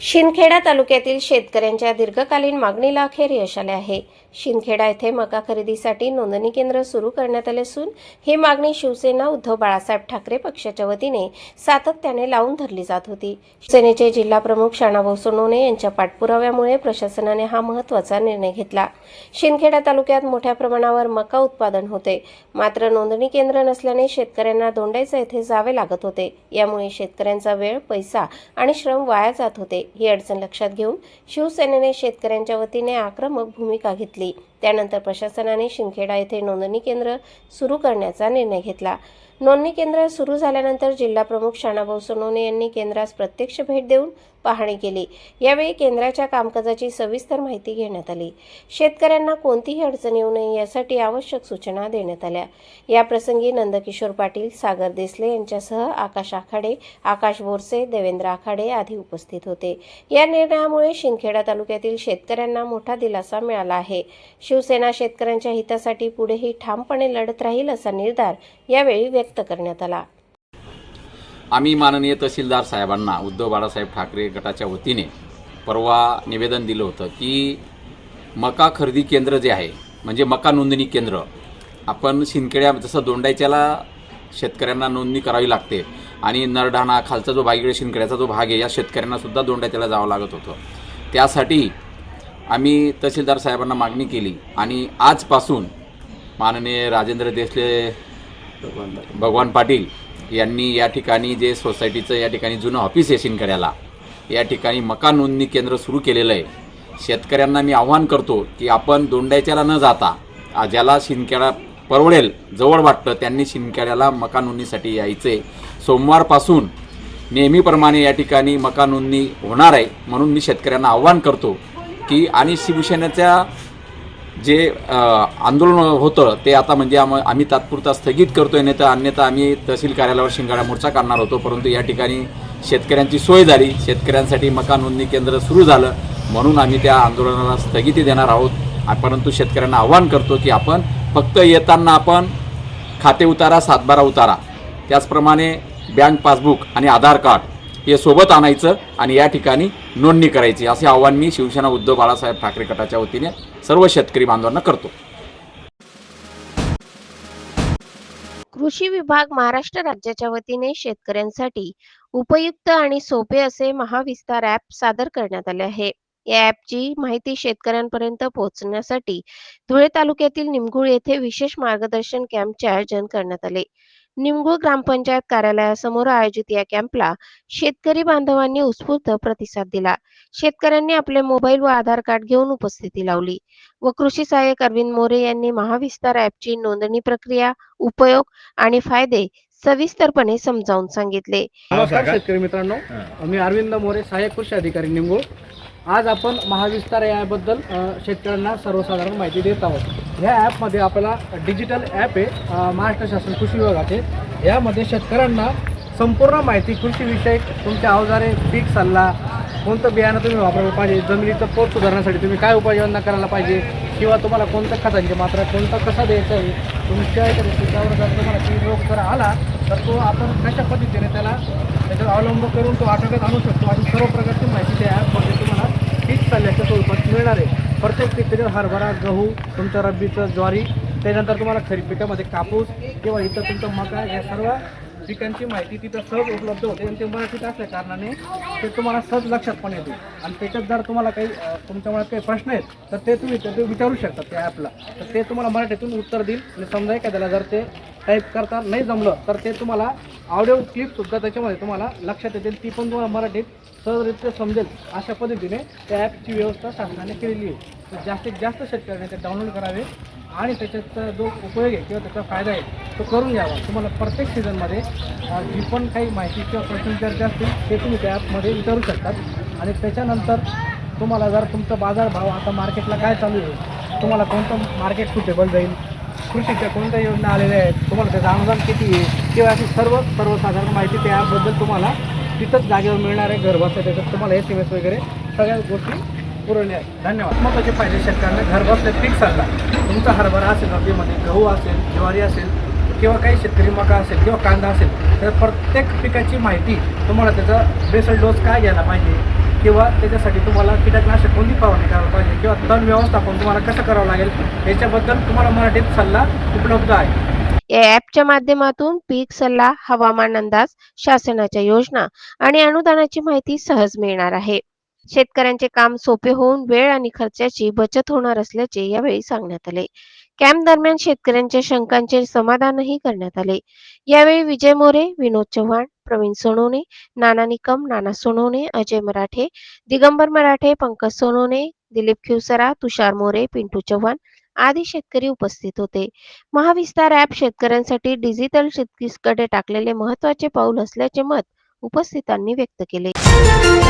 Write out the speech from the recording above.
शिंदखेडा तालुक्यातील शेतकऱ्यांच्या दीर्घकालीन मागणीला अखेर यश आले आहे. शिंदखेडा येथे मका खरेदीसाठी नोंदणी केंद्र सुरू करण्यात आले असून ही मागणी शिवसेना उद्धव बाळासाहेब ठाकरे पक्षाच्या वतीने सातत्याने लावून धरली जात होती. शिवसेनेचे जिल्हाप्रमुख शाणाभाऊ सोनवणे यांच्या पाठपुराव्यामुळे प्रशासनाने हा महत्त्वाचा निर्णय घेतला. शिंदखेडा तालुक्यात मोठ्या प्रमाणावर मका उत्पादन होते. मात्र नोंदणी केंद्र नसल्याने शेतकऱ्यांना दोंडाईचा येथे जावे लागत होते. यामुळे शेतकऱ्यांचा वेळ पैसा आणि श्रम वाया जात होते. ही अडचण लक्षात घेऊन शिवसेनेने शेतकऱ्यांच्या वतीने आक्रमक भूमिका घेतली. appelés त्यानंतर प्रशासनाने शिंदखेडा येथे नोंदणी केंद्र सुरू करण्याचा निर्णय घेतला. नोंदणी केंद्र सुरू झाल्यानंतर जिल्हा प्रमुख शाणाभाऊ सोनवणे यांनी केंद्रास प्रत्यक्ष भेट देऊन पाहणी केली. यावेळी केंद्राच्या कामकाजाची सविस्तर माहिती घेण्यात आली. शेतकऱ्यांना कोणतीही अडचण येऊ नये यासाठी आवश्यक सूचना देण्यात आल्या. या प्रसंगी नंदकिशोर पाटील सागर देसले यांच्यासह आकाश आखाडे आकाश बोरसे देवेंद्र आखाडे आदी उपस्थित होते. या निर्णयामुळे शिंदखेडा तालुक्यातील शेतकऱ्यांना मोठा दिलासा मिळाला आहे. शिवसेना शेतकऱ्यांच्या हितासाठी पुढेही ठामपणे लढत राहील असा निर्धार यावेळी व्यक्त करण्यात आला. आम्ही माननीय तहसीलदार साहेबांना उद्धव बाळासाहेब ठाकरे गटाच्या वतीने परवा निवेदन दिलं होतं की मका खरेदी केंद्र जे आहे म्हणजे मका नोंदणी केंद्र आपण शिंदखेड्या जसं दोंडायच्याला शेतकऱ्यांना नोंदणी करावी लागते आणि नरढाणा खालचा जो बाईकडे शिंदखेड्याचा जो भाग आहे या शेतकऱ्यांना सुद्धा दोंडायच्याला जावं लागत होतं. त्यासाठी आम्ही तहसीलदार साहेबांना मागणी केली आणि आजपासून माननीय राजेंद्र देसले भगवान पाटील यांनी या ठिकाणी जे सोसायटीचं या ठिकाणी जुनं ऑफिस आहे शिंदखेड्याला या ठिकाणी मका नोंदणी केंद्र सुरू केलेलं आहे. शेतकऱ्यांना मी आव्हान करतो की आपण दोंडायच्याला न जाता ज्याला शिंदखेडा परवडेल जवळ वाटतं त्यांनी शिंदखेड्याला मका नोंदणीसाठी यायचे. सोमवारपासून नेहमीप्रमाणे या ठिकाणी मका नोंदणी होणार आहे म्हणून मी शेतकऱ्यांना आव्हान करतो. की आणि शिवसेनेच्या जे आंदोलन होतं ते आता म्हणजे आम आम्ही तात्पुरता स्थगित करतोय नाही तर अन्यथा आम्ही तहसील कार्यालयावर शिंगाडा मोर्चा काढणार होतो. परंतु या ठिकाणी शेतकऱ्यांची सोय झाली. शेतकऱ्यांसाठी मकान नोंदणी केंद्र सुरू झालं. म्हणून आम्ही त्या आंदोलनाला स्थगिती देणार आहोत. परंतु शेतकऱ्यांना आव्हान करतो की आपण फक्त येताना आपण खाते उतारा सातबारा उतारा. त्याचप्रमाणे बँक पासबुक आणि आधार कार्ड हे सोबत आणायचं आणि या ठिकाणी नोंदणी करायची. असे आव्हान मी शिवसेना उद्धव बाळासाहेब ठाकरे गटाच्या वतीने सर्व शेतकरी बांधवांना करतो. कृषी विभाग महाराष्ट्र राज्याच्या वतीने शेतकऱ्यांसाठी उपयुक्त आणि सोपे असे महाविस्तार ऍप सादर करण्यात आले आहे. या ऍपची माहिती शेतकऱ्यांपर्यंत पोहोचण्यासाठी धुळे तालुक्यातील निमगुळ येथे विशेष मार्गदर्शन कॅम्पचे आयोजन करण्यात आले. निमगुळ ग्रामपंचायत कार्यालयासमोर आयोजित या कॅम्पला शेतकरी बांधवांनी उत्स्फूर्त प्रतिसाद दिला. शेतकऱ्यांनी आपले मोबाईल व आधार कार्ड घेऊन उपस्थिती लावली. व कृषी सहाय्यक अरविंद मोरे यांनी महाविस्तार ॲपची नोंदणी प्रक्रिया उपयोग आणि फायदे सविस्तरपणे समजावून सांगितले. नमस्कार शेतकरी मित्रांनो. मी अरविंद मोरे सहाय्यक कृषी अधिकारी निंगूळ आज आपण महाविस्तार या ॲपबद्दल शेतकऱ्यांना सर्वसाधारण माहिती देत आहोत. ह्या ॲपमध्ये आपल्याला डिजिटल ॲप आहे महाराष्ट्र शासन कृषी विभागाचे यामध्ये शेतकऱ्यांना संपूर्ण माहिती कृषीविषयक तुमच्या अवजारे पीक सल्ला कोणतं बियाणं तुम्ही वापरायला पाहिजे जमिनीचं पोत सुधारण्यासाठी तुम्ही काय उपाययोजना करायला पाहिजे किंवा तुम्हाला कोणत्या खतांची मात्रा कोणतं कसं द्यायचं आहे तुमच्या त्याच्यावर जर तुम्हाला ती रोग जर आला तर तो आपण कशा पद्धतीने त्याला त्याच्यावर अवलंब करून तो आटोक्यात आणू शकतो आणि सर्व प्रकारची माहिती त्या चालल्याच्या स्वरूपात मिळणार आहे. प्रत्येक पीक हरभरा गहू तुमचं रब्बीचं ज्वारी त्यानंतर तुम्हाला खरीप पिकामध्ये कापूस किंवा इथं तुमचं मका या सर्व पिकांची माहिती तिथं सहज उपलब्ध होते. आणि ते मराठीत असल्या कारणाने ते तुम्हाला सहज लक्षात पण येते. आणि त्याच्यात जर तुम्हाला काही तुमच्यामुळे तुमच्या मनात काही प्रश्न आहेत तर ते तुम्ही ते विचारू शकता त्या ॲपला. तर ते तुम्हाला मराठीतून उत्तर देईल. आणि समजा एखाद्याला जर ते टाईप करता नाही जमलं तर ते तुम्हाला ऑडिओ क्लिपसुद्धा त्याच्यामध्ये तुम्हाला लक्षात येतील. ती पण तुम्हाला मराठीत सहजरित्या समजेल. अशा पद्धतीने त्या ॲपची व्यवस्था शासनाने केलेली आहे. तर जास्तीत जास्त शेतकऱ्यांनी ते डाउनलोड करावे आणि त्याच्याचा जो उपयोग आहे किंवा त्याचा फायदा आहे तो करून घ्यावा. तुम्हाला प्रत्येक सीझनमध्ये जी पण काही माहिती किंवा प्रश्न विचारचे असतील ते तुम्ही त्या ॲपमध्ये विचारू शकतात. आणि त्याच्यानंतर तुम्हाला जर तुमचा बाजारभाव आता मार्केटला काय चालू आहे तुम्हाला कोणतं मार्केट सुटेबल जाईल? कृषीच्या कोणत्या योजना आलेल्या आहेत तुम्हाला त्याचं अनुदान किती आहे किंवा अशी सर्व सर्वसाधारण माहिती त्या ॲपबद्दल तुम्हाला तिथंच जागेवर मिळणार आहे घर बसल्या त्याच्यात तुम्हाला एस एम एस वगैरे सगळ्या गोष्टी पुरवल्या आहेत. धन्यवाद. महत्त्वाचे फायदे शेतकऱ्यांना घर बसल्या पीक सांगा. तुमचा हरभरा असेल रब्बीमध्ये गहू असेल ज्वारी असेल किंवा काही शेतकरी मका असेल किंवा कांदा असेल तर प्रत्येक पिकाची माहिती तुम्हाला त्याचा बेसल डोस काय घ्यायला पाहिजे? किंवा त्याच्यासाठी तुम्हाला कीटकनाशक कोणती फवारणी करायला पाहिजे किंवा तण व्यवस्थापन तुम्हाला कसं करावं लागेल याच्याबद्दल तुम्हाला मराठीत सल्ला उपलब्ध आहे. या ॲपच्या माध्यमातून पीक सल्ला हवामान अंदाज शासनाच्या योजना आणि अनुदानाची माहिती सहज मिळणार आहे. शेतकऱ्यांचे काम सोपे होऊन वेळ आणि खर्चाची बचत होणार असल्याचे यावेळी सांगण्यात आले. कॅम्प दरम्यान शेतकऱ्यांच्या शंकांचे समाधानही करण्यात आले. यावेळी विजय मोरे विनोद चव्हाण प्रवीण सोनवणे नाना निकम नाना सोनवणे अजय मराठे दिगंबर मराठे पंकज सोनवणे दिलीप खिवसरा तुषार मोरे पिंटू चव्हाण आदी शेतकरी उपस्थित होते. महाविस्तार ऍप शेतकऱ्यांसाठी डिजिटल शेतकीसकडे टाकलेले महत्त्वाचे पाऊल असल्याचे मत उपस्थितांनी व्यक्त केले.